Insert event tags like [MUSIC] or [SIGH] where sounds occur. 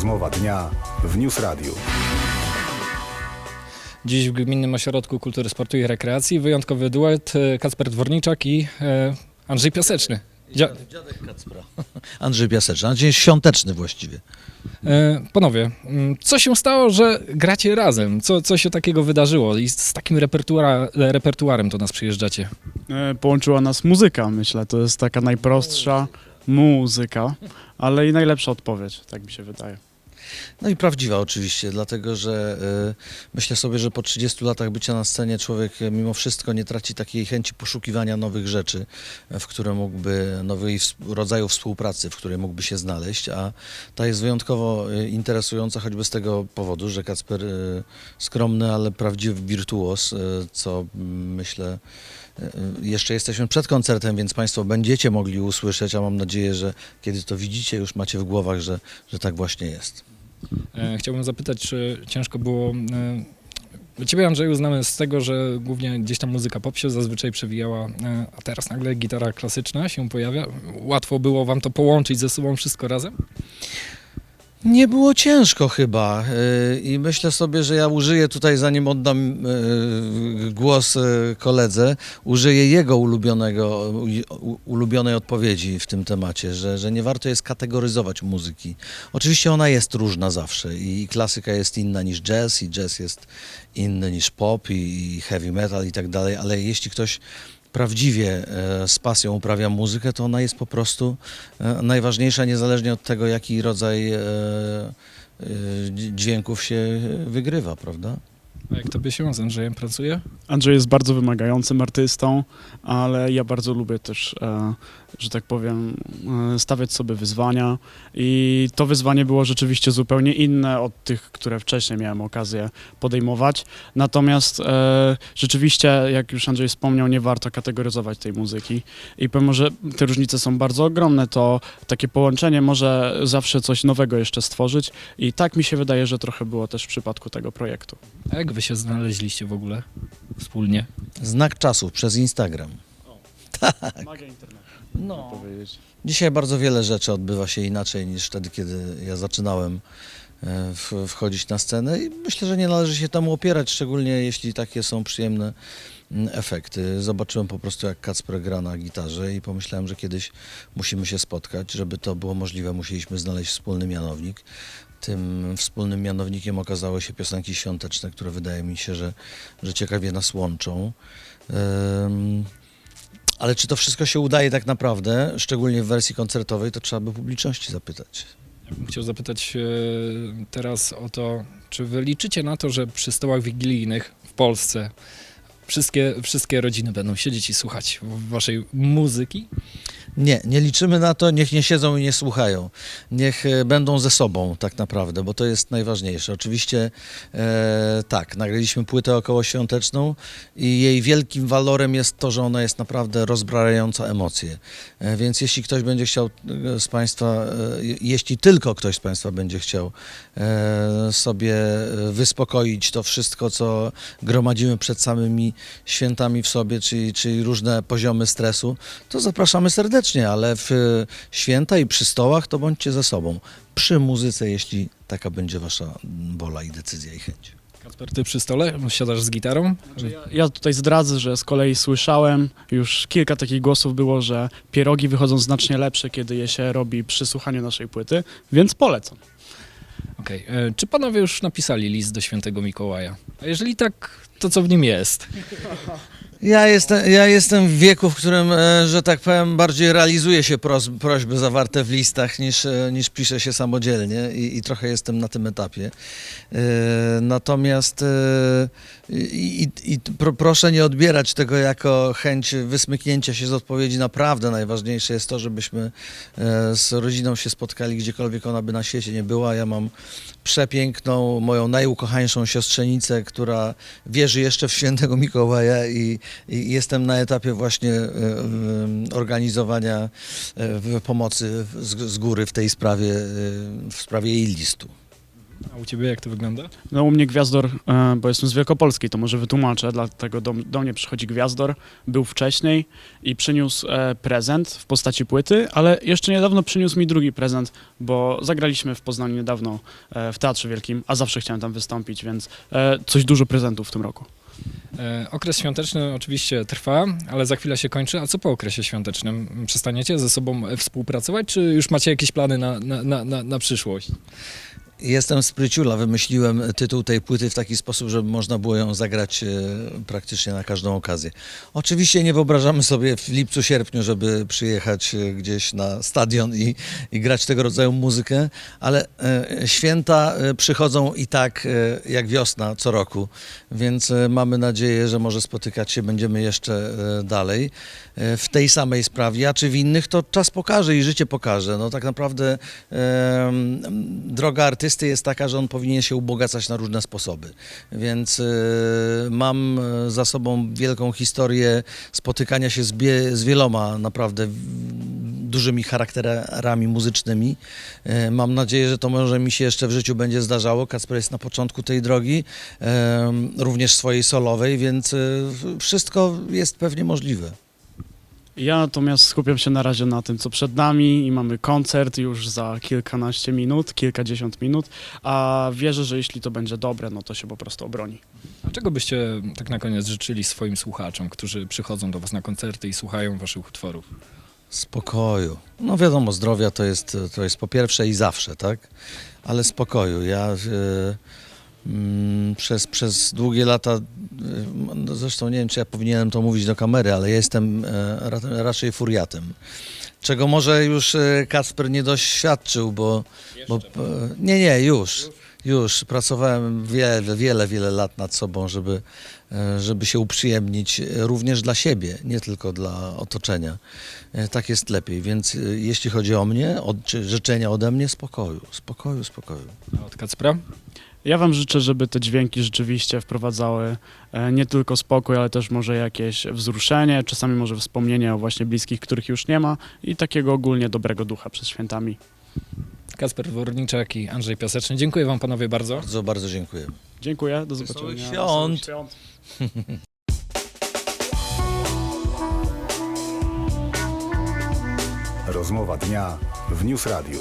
Rozmowa dnia w News Radio. Dziś w Gminnym Ośrodku Kultury, Sportu i Rekreacji wyjątkowy duet e, Kacper Dworniczak i e, Andrzej Piaseczny. Dzia- Dziadek Kacpra. [LAUGHS] Andrzej Piaseczny, a dzień świąteczny właściwie. e, panowie, mm, co się stało, że gracie razem? Co, co się takiego wydarzyło i z takim repertuara, repertuarem to nas przyjeżdżacie? E, Połączyła nas muzyka, myślę. To jest taka najprostsza muzyka, ale i najlepsza odpowiedź, tak mi się wydaje. No i prawdziwa oczywiście, dlatego że y, myślę sobie, że po 30 latach bycia na scenie człowiek y, mimo wszystko nie traci takiej chęci poszukiwania nowych rzeczy, w które mógłby, ws- rodzaju współpracy, w której mógłby się znaleźć, a ta jest wyjątkowo y, interesująca choćby z tego powodu, że Kacper y, skromny, ale prawdziwy wirtuos, y, co mm, myślę y, y, jeszcze jesteśmy przed koncertem, więc Państwo będziecie mogli usłyszeć, a mam nadzieję, że kiedy to widzicie, już macie w głowach, że, że tak właśnie jest. E, chciałbym zapytać, czy ciężko było... E, Ciebie, Andrzeju, znamy z tego, że głównie gdzieś tam muzyka pop się zazwyczaj przewijała, e, a teraz nagle gitara klasyczna się pojawia. Łatwo było wam to połączyć ze sobą wszystko razem? Nie było ciężko chyba yy, i myślę sobie, że ja użyję tutaj, zanim oddam yy, głos yy, koledze, użyję jego ulubionego, ulubionej odpowiedzi w tym temacie, że, że nie warto jest kategoryzować muzyki. Oczywiście ona jest różna zawsze i klasyka jest inna niż jazz i jazz jest inny niż pop i heavy metal i tak dalej, ale jeśli ktoś prawdziwie e, z pasją uprawia muzykę, to ona jest po prostu e, najważniejsza, niezależnie od tego, jaki rodzaj e, dź- dźwięków się wygrywa, prawda? A jak tobie się z Andrzejem pracuje? Andrzej jest bardzo wymagającym artystą, ale ja bardzo lubię też, e, że tak powiem, e, stawiać sobie wyzwania i to wyzwanie było rzeczywiście zupełnie inne od tych, które wcześniej miałem okazję podejmować. Natomiast e, rzeczywiście, jak już Andrzej wspomniał, nie warto kategoryzować tej muzyki i pomimo, że te różnice są bardzo ogromne, to takie połączenie może zawsze coś nowego jeszcze stworzyć i tak mi się wydaje, że trochę było też w przypadku tego projektu. A jak wy się znaleźliście w ogóle wspólnie? Znak czasów przez Instagram. Magia internetu. No. powiedzieć. Dzisiaj bardzo wiele rzeczy odbywa się inaczej niż wtedy, kiedy ja zaczynałem e, w, wchodzić na scenę i myślę, że nie należy się temu opierać, szczególnie jeśli takie są przyjemne mm, efekty. Zobaczyłem po prostu, jak Kacper gra na gitarze i pomyślałem, że kiedyś musimy się spotkać. Żeby to było możliwe, musieliśmy znaleźć wspólny mianownik. Tym wspólnym mianownikiem okazały się piosenki świąteczne, które wydaje mi się, że, że ciekawie nas łączą. Em, ale czy to wszystko się udaje tak naprawdę, szczególnie w wersji koncertowej, to trzeba by publiczności zapytać. Ja bym chciał zapytać e, teraz o to, czy wy liczycie na to, że przy stołach wigilijnych w Polsce wszystkie, wszystkie rodziny będą siedzieć i słuchać waszej muzyki? Nie, nie liczymy na to, niech nie siedzą i nie słuchają. Niech e, będą ze sobą tak naprawdę, bo to jest najważniejsze. Oczywiście e, tak, nagraliśmy płytę okołoświąteczną i jej wielkim walorem jest to, że ona jest naprawdę rozbrajająca emocje. E, więc jeśli ktoś będzie chciał e, z Państwa, e, jeśli tylko ktoś z Państwa będzie chciał e, sobie e, wyspokoić to wszystko, co gromadzimy przed samymi świętami w sobie, czyli, czyli różne poziomy stresu, to zapraszamy serdecznie, ale w e, święta i przy stołach to bądźcie ze sobą. Przy muzyce, jeśli taka będzie wasza wola i decyzja i chęć. Kacper, ty przy stole siadasz z gitarą? Znaczy, ja, ja tutaj zdradzę, że z kolei słyszałem, już kilka takich głosów było, że pierogi wychodzą znacznie lepsze, kiedy je się robi przy słuchaniu naszej płyty, więc polecam. Okej. e, Czy panowie już napisali list do świętego Mikołaja? A jeżeli tak, to co w nim jest? [LAUGHS] Ja jestem, ja jestem w wieku, w którym, e, że tak powiem, bardziej realizuje się prośby zawarte w listach niż, e, niż pisze się samodzielnie i, i trochę jestem na tym etapie. E, Natomiast i, i, i pro, proszę nie odbierać tego jako chęć wysmyknięcia się z odpowiedzi. Naprawdę najważniejsze jest to, żebyśmy z rodziną się spotkali gdziekolwiek ona by na świecie nie była. Ja mam przepiękną, moją najukochańszą siostrzenicę, która wierzy jeszcze w świętego Mikołaja i jestem na etapie właśnie e, organizowania e, pomocy z, góry w tej sprawie, e, w sprawie jej listu. A u ciebie jak to wygląda? No u mnie Gwiazdor, bo jestem z Wielkopolski, to może wytłumaczę, dlatego do, do mnie przychodzi Gwiazdor, był wcześniej i przyniósł prezent w postaci płyty, ale jeszcze niedawno przyniósł mi drugi prezent, bo zagraliśmy w Poznaniu niedawno w Teatrze Wielkim, a zawsze chciałem tam wystąpić, więc coś dużo prezentów w tym roku. E, okres świąteczny oczywiście trwa, ale za chwilę się kończy. A co po okresie świątecznym? Przestaniecie ze sobą współpracować, czy już macie jakieś plany na, na, na, na przyszłość? Jestem z Pryciula, wymyśliłem tytuł tej płyty w taki sposób, żeby można było ją zagrać e, praktycznie na każdą okazję. Oczywiście nie wyobrażamy sobie w lipcu, sierpniu, żeby przyjechać e, gdzieś na stadion i, i grać tego rodzaju muzykę, ale e, święta przychodzą i tak jak wiosna co roku, więc mamy nadzieję, że może spotykać się będziemy jeszcze dalej w tej samej sprawie, a czy w innych, to czas pokaże i życie pokaże. No tak naprawdę droga artysty jest taka, że on powinien się ubogacać na różne sposoby. Więc e, mam e, za sobą wielką historię spotykania się z, z wieloma naprawdę dużymi charakterami muzycznymi. E, Mam nadzieję, że to może mi się jeszcze w życiu będzie zdarzało. Kacper jest na początku tej drogi, również swojej solowej, więc wszystko jest pewnie możliwe. Ja natomiast skupiam się na razie na tym, co przed nami i mamy koncert już za kilkanaście minut, kilkadziesiąt minut, a wierzę, że jeśli to będzie dobre, no to się po prostu obroni. A czego byście tak na koniec życzyli swoim słuchaczom, którzy przychodzą do was na koncerty i słuchają waszych utworów? Spokoju. No wiadomo, zdrowia to jest, to jest po pierwsze i zawsze, tak? Ale spokoju. Ja mm, przez, przez długie lata, no zresztą nie wiem, czy ja powinienem to mówić do kamery, ale ja jestem e, ra, raczej furiatem. Czego może już e, Kacper nie doświadczył, bo, bo e, nie, nie, już. Już pracowałem wiele, wiele, wiele lat nad sobą, żeby, żeby się uprzyjemnić również dla siebie, nie tylko dla otoczenia. Tak jest lepiej, więc jeśli chodzi o mnie, o, czy życzenia ode mnie, spokoju, spokoju, spokoju. A od Kacpra? Ja Wam życzę, żeby te dźwięki rzeczywiście wprowadzały e, nie tylko spokój, ale też może jakieś wzruszenie, czasami może wspomnienie o właśnie bliskich, których już nie ma i takiego ogólnie dobrego ducha przed świętami. Kacper Worniczak i Andrzej Piaseczny. Dziękuję wam panowie bardzo. Bardzo, bardzo dziękuję. Dziękuję, do zobaczenia. świąt. Wesołych świąt. Rozmowa dnia w News Radio.